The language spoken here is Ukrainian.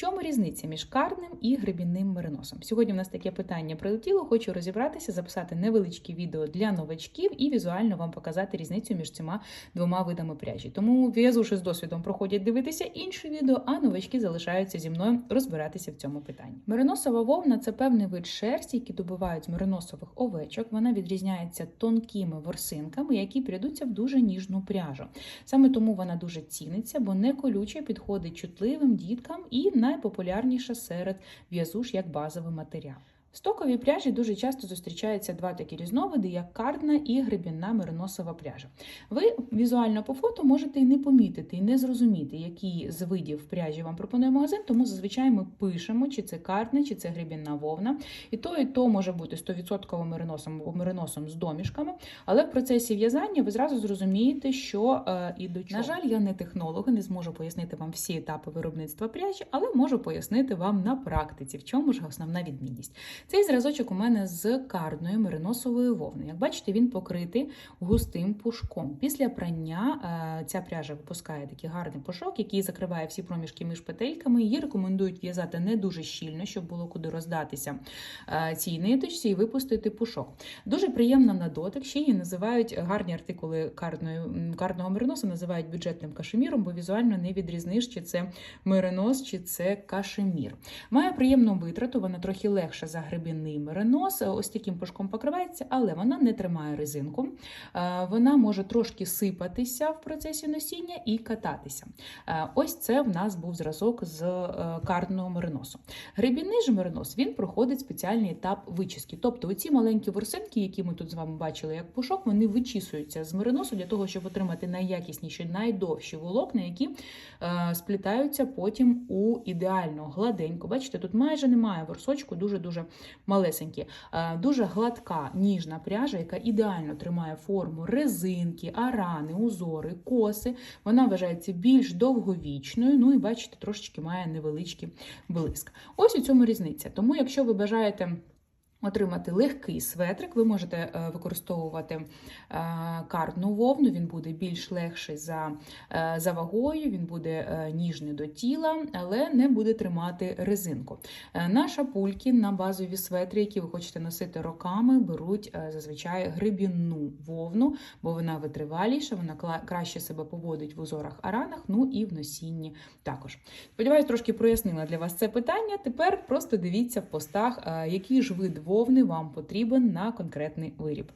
чому різниця між карним і гребінним мериносом? Сьогодні в нас таке питання прилетіло. Хочу розібратися, записати невеличке відео для новачків і візуально вам показати різницю між цими двома видами пряжі. Тому в'язуші з досвідом проходять дивитися інші відео, а новачки залишаються зі мною розбиратися в цьому питанні. Мериносова вовна це певний вид шерсті, які добувають з мериносових овечок. Вона відрізняється тонкими ворсинками, які прийдуться в дуже ніжну пряжу. Саме тому вона дуже ціниться, бо не колюче підходить чутливим діткам і найпопулярніша серед в'язуш як базовий матеріал. В стоковій пряжі дуже часто зустрічаються два такі різновиди, як кардна і гребінна мериносова пряжа. Ви візуально по фото можете і не помітити, і не зрозуміти, які з видів пряжі вам пропонує магазин, тому зазвичай ми пишемо, чи це кардна, чи це гребінна вовна. І то, і то може бути 100% мериносом або мериносом з домішками, але в процесі в'язання ви зразу зрозумієте, що е, і до чого. На жаль, я не технолог, не зможу пояснити вам всі етапи виробництва пряжі, але можу пояснити вам на практиці, в чому ж основна відмінність. Цей зразочок у мене з кардною мериносової вовни. Як бачите, він покритий густим пушком. Після прання е, ця пряжа випускає такий гарний пушок, який закриває всі проміжки між петельками. Її рекомендують в'язати не дуже щільно, щоб було куди роздатися е, цій ниточці і випустити пушок. Дуже приємна на дотик. Ще її називають гарні артикули кардної, кардного мериносу, називають бюджетним кашеміром, бо візуально не відрізниш, чи це меринос, чи це кашемір. Має приємну витрату, вона трохи легша за гребінний меринос, ось таким пушком покривається, але вона не тримає резинку. Е, Вона може трошки сипатися в процесі носіння і кататися. Е, Ось це в нас був зразок з е, кардного мериносу. Гребінний же меринос він проходить спеціальний етап вичистки. Тобто оці маленькі ворсинки, які ми тут з вами бачили як пушок, вони вичісуються з мериносу для того, щоб отримати найякісніші, найдовші волокна, які сплітаються потім у ідеально гладенько. Бачите, тут майже немає ворсочку, дуже-дуже малесенькі. Е, Дуже гладка, ніжна пряжа, яка ідеально тримає форму резинки, арани, узори, коси. Вона вважається більш довговічною. Ну і бачите, трошечки має невеличкий блиск. Ось у цьому різниця. Тому, якщо ви бажаєте. Отримати легкий светрик, ви можете е, використовувати е, картну вовну, він буде більш легший за, е, за вагою, він буде ніжний до тіла, але не буде тримати резинку. Е, На шапульки, на базові светри, які ви хочете носити роками, беруть зазвичай грибінну вовну, бо вона витриваліша, вона краще себе поводить в узорах аранах, ну і в носінні також. Сподіваюсь, трошки прояснила для вас це питання. Тепер просто дивіться в постах, який ж вид вовни вам потрібен на конкретний виріб.